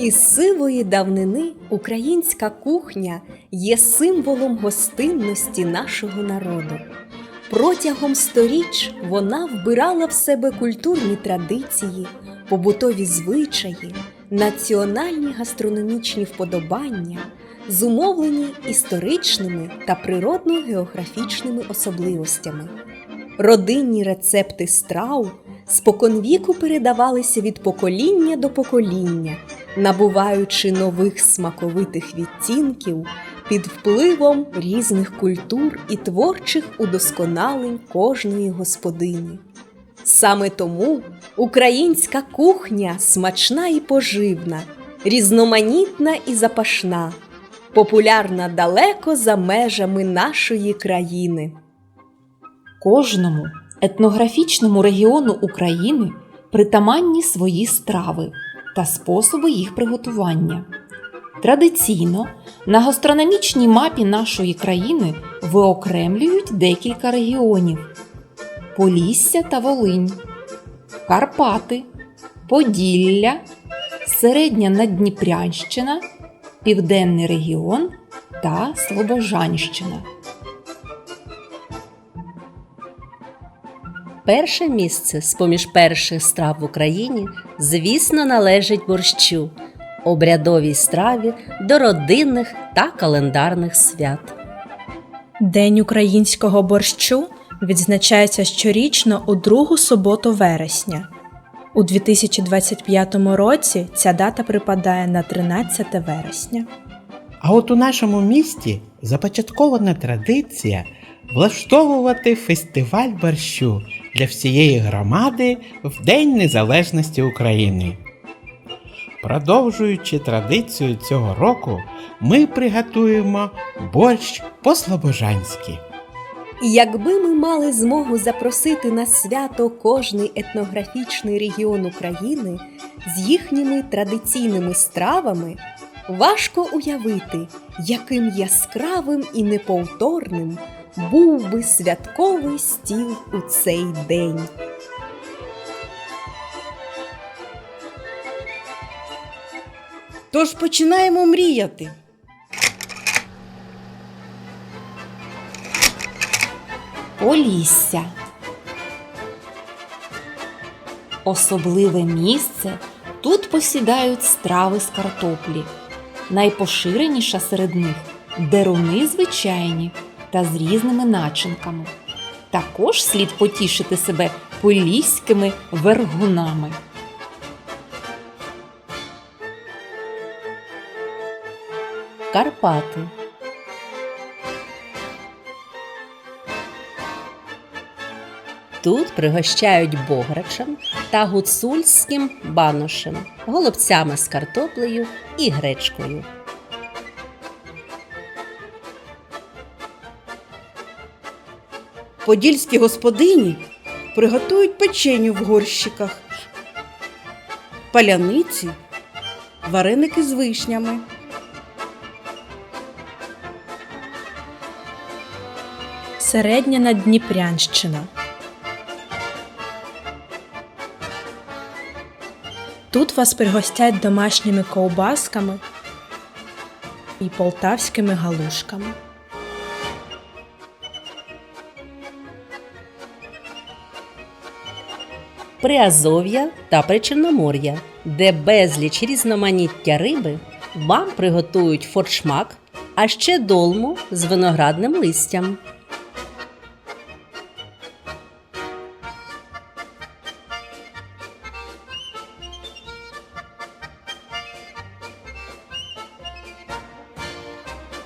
Із сивої давнини українська кухня є символом гостинності нашого народу. Протягом сторіч вона вбирала в себе культурні традиції, побутові звичаї, національні гастрономічні вподобання, зумовлені історичними та природно-географічними особливостями. Родинні рецепти страв споконвіку передавалися від покоління до покоління, набуваючи нових смаковитих відтінків під впливом різних культур і творчих удосконалень кожної господині. Саме тому українська кухня смачна і поживна, різноманітна і запашна, популярна далеко за межами нашої країни. Кожному етнографічному регіону України притаманні свої страви та способи їх приготування. Традиційно на гастрономічній мапі нашої країни виокремлюють декілька регіонів: Полісся та Волинь, Карпати, Поділля, Середня Наддніпрянщина, Південний регіон та Слобожанщина. Перше місце з поміж перших страв в Україні, звісно, належить борщу, обрядовій страві до родинних та календарних свят. День українського борщу відзначається щорічно у другу суботу вересня. У 2025 році ця дата припадає на 13 вересня. А от у нашому місті започаткована традиція влаштовувати фестиваль борщу для всієї громади в День Незалежності України. Продовжуючи традицію цього року, ми приготуємо борщ по-слобожанськи. Якби ми мали змогу запросити на свято кожний етнографічний регіон України з їхніми традиційними стравами, важко уявити, яким яскравим і неповторним був би святковий стіл у цей день. Тож починаємо мріяти. Полісся. Особливе місце тут посідають страви з картоплі. Найпоширеніша серед них деруни звичайні та з різними начинками. Також слід потішити себе поліськими вергунами. Карпати. Тут пригощають бограчем та гуцульським баношем, голубцями з картоплею і гречкою. Подільські господині приготують печеню в горщиках, паляниці, вареники з вишнями. Середня Наддніпрянщина. Тут вас пригостять домашніми ковбасками і полтавськими галушками. Приазов'я та Причорномор'я, де безліч різноманіття риби вам приготують форшмак, а ще долму з виноградним листям.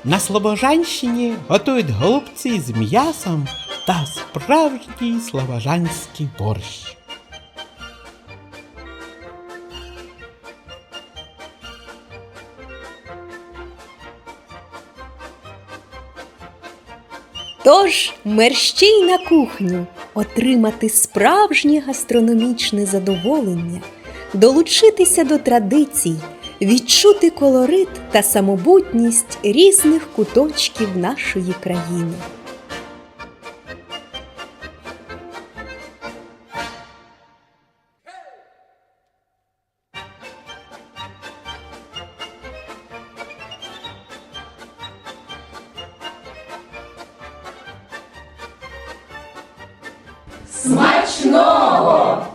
На Слобожанщині готують голубці з м'ясом та справжній слобожанський борщ. Тож мерщій на кухню отримати справжнє гастрономічне задоволення, долучитися до традицій, відчути колорит та самобутність різних куточків нашої країни. Смачного!